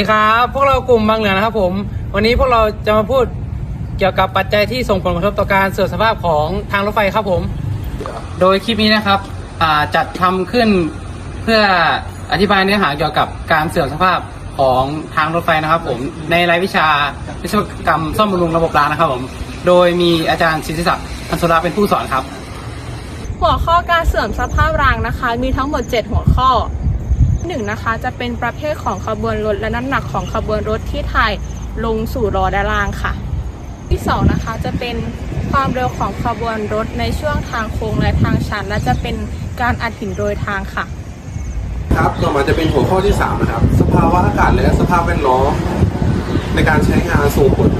วัสดีครับพวกเรากลุ่มบางเหลือนะครับผม วันนี้พวกเราจะมาพูดเกี่ยวกับปัจจัยที่ส่งผลกระทบต่อการเสื่อมสภาพของทางรถไฟครับผม โดยคลิปนี้นะครับจัดทำขึ้นเพื่ออธิบายเนื้อหาเกี่ยวกับการเสื่อมสภาพของทางรถไฟนะครับผมในรายวิชาวิศวกรรมซ่อมบำรุงระบบรางนะครับผม โดยมีอาจารย์ศิริศักดิ์พันสุระเป็นผู้สอนครับ หัวข้อการเสื่อมสภาพรางนะคะ มีทั้งหมด 7 หัวข้อ หนึ่งนะคะจะเป็นประเภทของขบวนรถและน้ำหนักของขบวนรถที่ถ่ายลงสู่ล้อด้านล่างค่ะ ที่สองนะคะจะเป็นความเร็วของขบวนรถในช่วงทางโค้งและทางชันและจะเป็นการอัดหินโดยทางค่ะ ครับต่อมาจะเป็นหัวข้อที่3นะครับสภาวะอากาศและสภาพแวดล้อมในการใช้งานส่งผล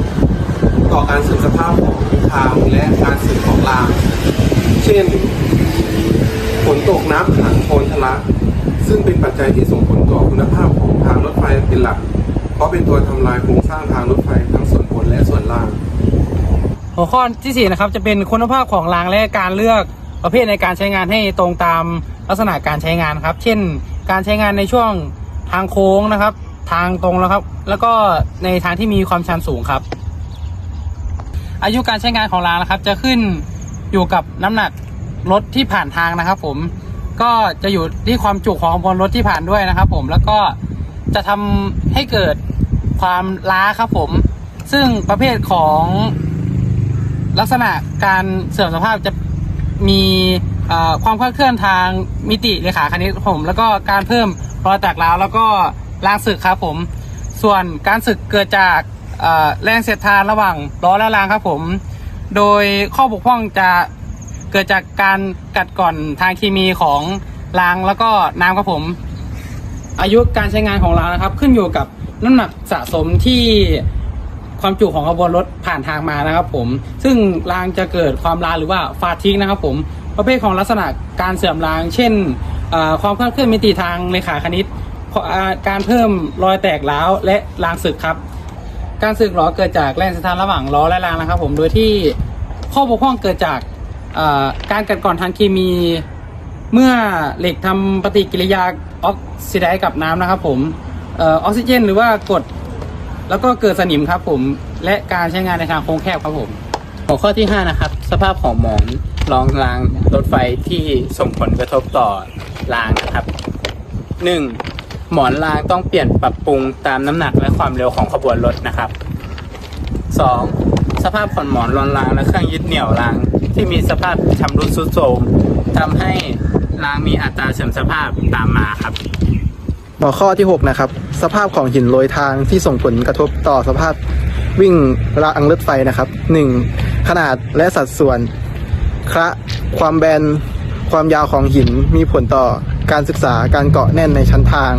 ต่อการเสื่อมสภาพของทางและการเสื่อมของราง เช่น ฝนตกน้ำขังโคลนทะลัก ซึ่งเป็นปัจจัยที่ส่งผลต่อคุณภาพของทางรถไฟเป็นหลัก เพราะเป็นตัวทำลายโครงสร้างทางรถไฟทั้งส่วนบนและส่วนล่าง หัวข้อที่สี่นะครับ จะเป็นคุณภาพของรางและการเลือกประเภทในการใช้งานให้ตรงตามลักษณะการใช้งานครับ เช่น การใช้งานในช่วงทางโค้งนะครับ ทางตรงแล้วครับ แล้วก็ในทางที่มีความชันสูงครับ อายุการใช้งานของรางนะครับ จะขึ้นอยู่กับน้ำหนักรถที่ผ่านทางนะครับ ผม ก็จะอยู่ที่ความจุของขบวนรถที่ผ่านด้วยนะครับ ผมแล้วก็จะทำให้เกิดความล้าครับผม ซึ่งประเภทของลักษณะการเสื่อมสภาพจะมีความคลาดเคลื่อนทางมิติเลขาคณิตผม แล้วก็การเพิ่มรอยแตกร้าวแล้วก็รางสึกครับผม ส่วนการสึกเกิดจากแรงเสียดทานระหว่างล้อและรางครับผม โดยข้อบกพร่องจะ เกิดจากการกัดก่อนทางเคมีของรางแล้วก็น้ำครับผม อายุการใช้งานของรางนะครับ ขึ้นอยู่กับน้ำหนักสะสมที่ความจุของขบวนรถผ่านทางมานะครับ ผม ซึ่งรางจะเกิดความลาหรือว่าฟาทิ้งนะครับ ผม ประเภทของลักษณะการเสื่อมราง เช่นความคลาดเคลื่อนมิติทางเลขาคณิตการเพิ่มรอยแตกร้าวและรางสึกครับ การสึกล้อเกิดจากแรงสะท้านระหว่างล้อและรางนะครับ ผม โดยที่ข้อบกพร่องเกิดจาก การกัดกร่อนทางเคมี เมื่อเหล็กทำปฏิกิริยาออกซิไดซ์กับน้ำนะครับผมออกซิเจน หรือว่ากดแล้วก็เกิดสนิมครับผมและการใช้งานในทางโค้งแคบครับผมหัวข้อที่ 5 นะครับ สภาพของหมอนรองรางรถไฟที่ส่งผลกระทบต่อรางนะครับ 1. หมอนรางต้องเปลี่ยนปรับปรุงตามน้ำหนักและความเร็วของขบวนรถนะครับ 2. สภาพของหมอนรองรางและเครื่องยึดเหนี่ยวราง ที่มีสภาพชำรุดทรุดโทรมทำให้รางมีอัตราเสื่อมสภาพตามมาครับ หัวข้อที่ 6 นะครับ สภาพของหินโรยทางที่ส่งผลกระทบต่อสภาพวิ่งรางรถไฟนะครับ 1. ขนาดและสัดส่วนคระความแบนความยาวของหินมีผลต่อการศึกษาการเกาะแน่นในชั้นทาง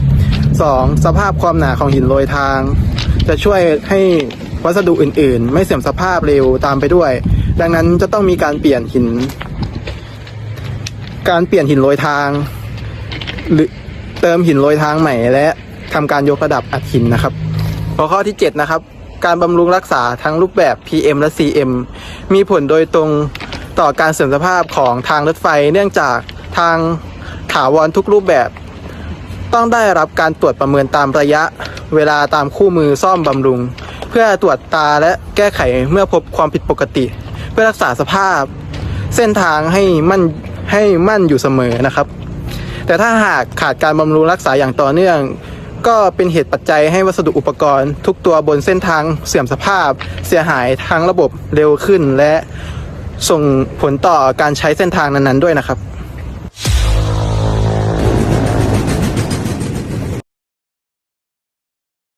2. สภาพความหนาของหินโรยทาง จะช่วยให้วัสดุอื่นๆ ไม่เสื่อมสภาพเร็วตามไปด้วย ดังนั้นจะต้องมีการเปลี่ยนหิน การเปลี่ยนหินโรยทาง หรือเติมหินโรยทางใหม่และทำการยกระดับอัดหินนะครับหัวข้อที่ 7 นะครับ การบำรุงรักษาทั้งรูปแบบ PM และ CM มีผลโดยตรงต่อการเสื่อมสภาพของทางรถไฟ เนื่องจากทางถาวรทุกรูปแบบ ต้องได้รับการตรวจประเมินตามระยะเวลาตามคู่มือซ่อมบำรุง เพื่อตรวจตาและแก้ไขเมื่อพบความผิดปกติ เพื่อรักษาสภาพเส้นทางให้มั่นให้มั่นอยู่เสมอนะครับ แต่ถ้าหากขาดการบำรุงรักษาอย่างต่อเนื่อง ก็เป็นเหตุปัจจัยให้วัสดุอุปกรณ์ ทุกตัวบนเส้นทางเสื่อมสภาพ เสียหายทางระบบเร็วขึ้น และส่งผลต่อการใช้เส้นทางนั้นๆด้วยนะครับ